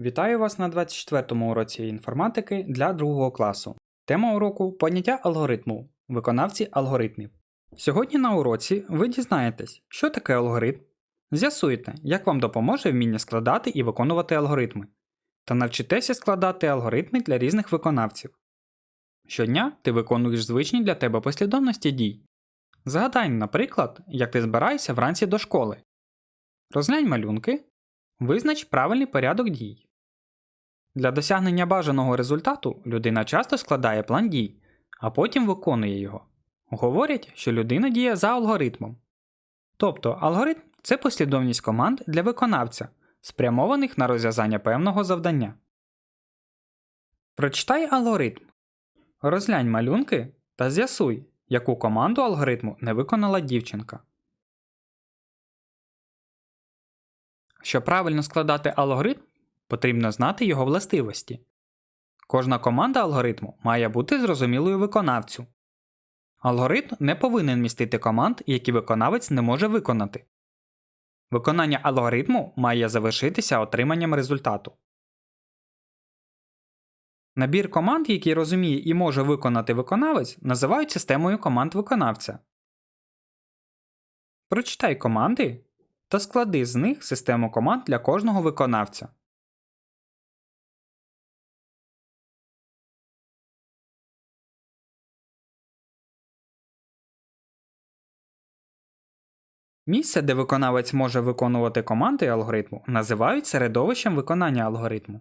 Вітаю вас на 24-му уроці інформатики для другого класу. Тема уроку поняття алгоритму, виконавці алгоритмів. Сьогодні на уроці ви дізнаєтесь, що таке алгоритм, з'ясуєте, як вам допоможе вміння складати і виконувати алгоритми, та навчитеся складати алгоритми для різних виконавців. Щодня ти виконуєш звичні для тебе послідовності дій. Згадай, наприклад, як ти збираєшся вранці до школи. Розглянь малюнки, визнач правильний порядок дій. Для досягнення бажаного результату людина часто складає план дій, а потім виконує його. Говорять, що людина діє за алгоритмом. Тобто алгоритм це послідовність команд для виконавця, спрямованих на розв'язання певного завдання. Прочитай алгоритм. Розглянь малюнки та з'ясуй, яку команду алгоритму не виконала дівчинка. Щоб правильно складати алгоритм, потрібно знати його властивості. Кожна команда алгоритму має бути зрозумілою виконавцю. Алгоритм не повинен містити команд, які виконавець не може виконати. Виконання алгоритму має завершитися отриманням результату. Набір команд, які розуміє і може виконати виконавець, називають системою команд виконавця. Прочитай команди та склади з них систему команд для кожного виконавця. Місце, де виконавець може виконувати команди алгоритму, називають середовищем виконання алгоритму.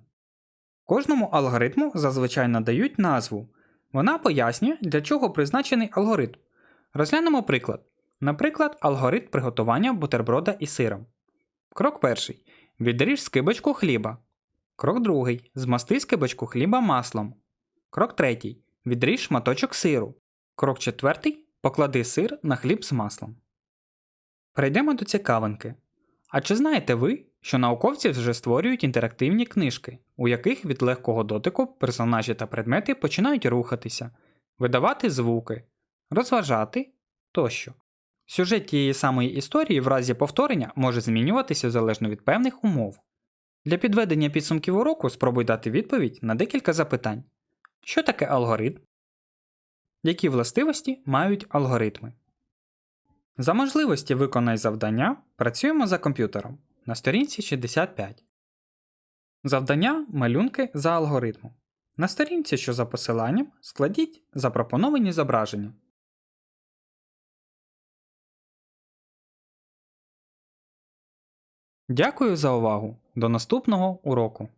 Кожному алгоритму зазвичай надають назву. Вона пояснює, для чого призначений алгоритм. Розглянемо приклад. Наприклад, алгоритм приготування бутерброда із сиром. Крок перший. Відріж скибочку хліба. Крок другий. Змасти скибочку хліба маслом. Крок третій. Відріж шматочок сиру. Крок четвертий. Поклади сир на хліб з маслом. Перейдемо до цікавинки. А чи знаєте ви, що науковці вже створюють інтерактивні книжки, у яких від легкого дотику персонажі та предмети починають рухатися, видавати звуки, розважати тощо. Сюжет тієї самої історії в разі повторення може змінюватися залежно від певних умов. Для підведення підсумків уроку спробуй дати відповідь на декілька запитань: що таке алгоритм? Які властивості мають алгоритми? За можливості виконай завдання працюємо за комп'ютером на сторінці 65. Завдання малюнки за алгоритмом. На сторінці, що за посиланням, складіть запропоновані зображення. Дякую за увагу. До наступного уроку.